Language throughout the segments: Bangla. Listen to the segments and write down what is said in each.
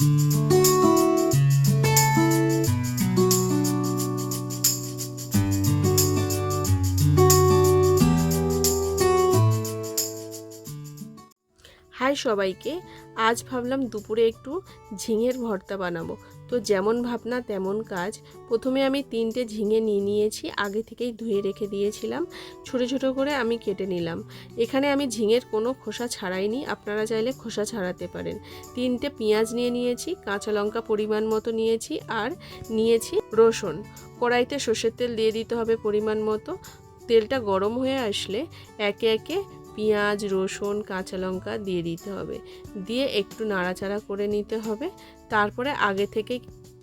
Mm-hmm. হাই সবাইকে আজ ভাবলাম দুপুরে একটু ঝিঙের ভর্তা বানাবো। তো যেমন ভাবনা তেমন কাজ। প্রথমে আমি তিনটে ঝিঙে নিয়ে নিয়েছি, আগে থেকেই ধুয়ে রেখে দিয়েছিলাম। ছোট ছোট করে আমি কেটে নিলাম। এখানে আমি ঝিঙের কোনো খোসা ছাড়াইনি, আপনারা চাইলে খোসা ছাড়াতে পারেন। তিনটে পেঁয়াজ নিয়ে নিয়েছি, কাঁচা লঙ্কা পরিমাণ মতো নিয়েছি আর নিয়েছি রসুন। কড়াইতে সর্ষের তেল দিয়ে দিতে হবে পরিমাণ মতো। তেলটা গরম হয়ে আসলে একে একে পেঁয়াজ, রসুন, কাঁচা লঙ্কা দিয়ে দিতে হবে। দিয়ে একটু নাড়াচাড়া করে নিতে হবে। তারপরে আগে থেকে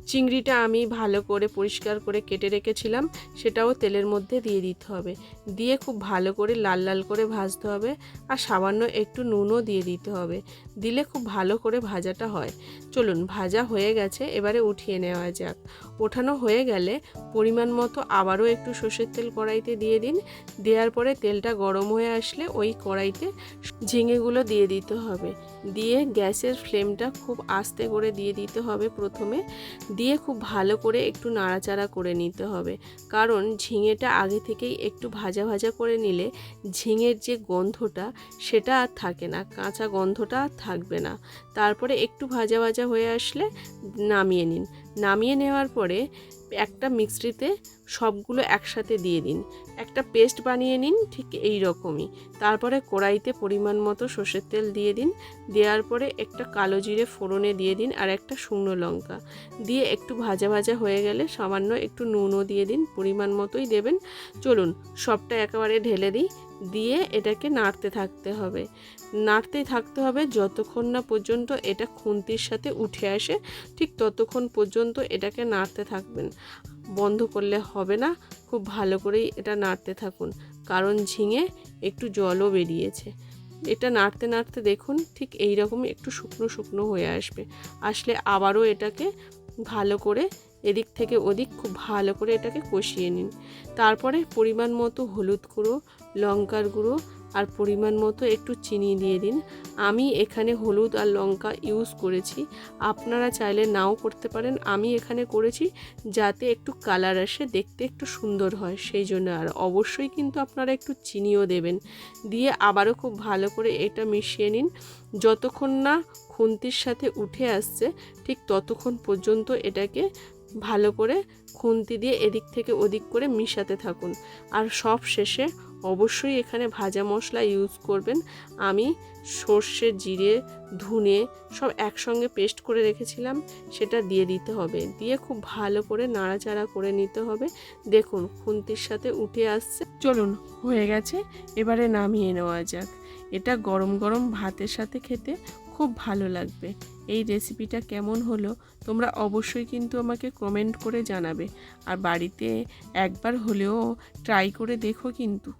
চিংড়িটা আমি ভালো করে পরিষ্কার করে কেটে রেখেছিলাম, সেটাও তেলের মধ্যে দিয়ে দিতে হবে। দিয়ে খুব ভালো করে লাল লাল করে ভাজতে হবে আর সামান্য একটু নুনও দিয়ে দিতে হবে। দিলে খুব ভালো করে ভাজাটা হয়। চলুন, ভাজা হয়ে গেছে, এবারে উঠিয়ে নেওয়া যাক। ওঠানো হয়ে গেলে পরিমাণ মতো আবারও একটু সর্ষের তেল কড়াইতে দিয়ে দিন। দেওয়ার পরে তেলটা গরম হয়ে আসলে ওই কড়াইতে ঝিঙেগুলো দিয়ে দিতে হবে। দিয়ে গ্যাসের ফ্লেমটা খুব আস্তে করে দিয়ে দিতে হবে প্রথমে। দিয়ে খুব ভালো করে একটু নাড়াচাড়া করে নিতে হবে। কারণ ঝিঙেটা আগে থেকেই একটু ভাজা ভাজা করে নিলে ঝিঙের যে গন্ধটা সেটা আর থাকে না, কাঁচা গন্ধটা আর থাকবে না। তারপরে একটু ভাজা ভাজা হয়ে আসলে নামিয়ে নিন। নামিয়ে নেওয়ার পরে একটা মিক্সিতে সবগুলো একসাথে দিয়ে দিন। একটা পেস্ট বানিয়ে নিন, ঠিক এই রকমই তারপরে কড়াইতে পরিমাণ মতো সর্ষের তেল দিয়ে দিন। দেওয়ার পরে একটা কালো জিরে ফোড়নে দিয়ে দিন আর একটা শুকনো লঙ্কা। দিয়ে একটু ভাজা ভাজা হয়ে গেলে সামান্য একটু নুনও দিয়ে দিন, পরিমাণ মতোই দেবেন। চলুন, সবটা একেবারে ঢেলে দিই। দিয়ে এটাকে নাড়তে থাকতে হবে। নাড়তেই থাকতে হবে যতক্ষণ না পর্যন্ত এটা খুন্তির সাথে উঠে আসে, ঠিক ততক্ষণ পর্যন্ত এটাকে নাড়তে থাকবেন। বন্ধ করলে হবে না। খুব ভালো করেই এটা নাড়তে থাকুন। কারণ ঝিঙে একটু জলও বেরিয়েছে। এটা নাড়তে নাড়তে দেখুন ঠিক এই রকম একটু শুকনো শুকনো হয়ে আসবে। আসলে আবারও এটাকে ভালো করে এদিক থেকে ওদিক খুব ভালো করে এটাকে কষিয়ে নিন। তারপরে পরিমাণ মতো হলুদ গুঁড়ো, লঙ্কার গুঁড়ো আর পরিমাণ মতো একটু চিনি দিয়ে দিন। আমি এখানে হলুদ আর লঙ্কা ইউজ করেছি। আপনারা চাইলে নাও করতে পারেন। আমি এখানে করেছি যাতে একটু কালার আসে, দেখতে একটু সুন্দর হয়, সেই জন্য। আর অবশ্যই কিন্তু আপনারা একটু চিনিও দেবেন। দিয়ে আবারও খুব ভালো করে এটা মিশিয়ে নিন। যতক্ষণ না খুন্তির সাথে উঠে আসছে, ঠিক ততক্ষণ পর্যন্ত এটাকে ভালো করে খুন্তি দিয়ে এদিক থেকে ওদিক করে মিশাতে থাকুন। আর সব শেষে অবশ্যই এখানে ভাজা মশলা ইউজ করবেন। আমি সর্ষে, জিরে, ধুনে সব একসঙ্গে পেস্ট করে রেখেছিলাম, সেটা দিয়ে দিতে হবে। দিয়ে খুব ভালো করে নাড়াচাড়া করে নিতে হবে। দেখুন, খুন্তির সাথে উঠে আসছে। চলুন, হয়ে গেছে। এবারে নামিয়ে নেওয়া যাক। এটা গরম গরম ভাতের সাথে খেতে খুব ভালো লাগবে। এই রেসিপিটা কেমন হলো, তোমরা অবশ্যই কিন্তু আমাকে কমেন্ট করে জানাবে। আর বাড়িতে একবার হলেও ট্রাই করে দেখো কিন্তু।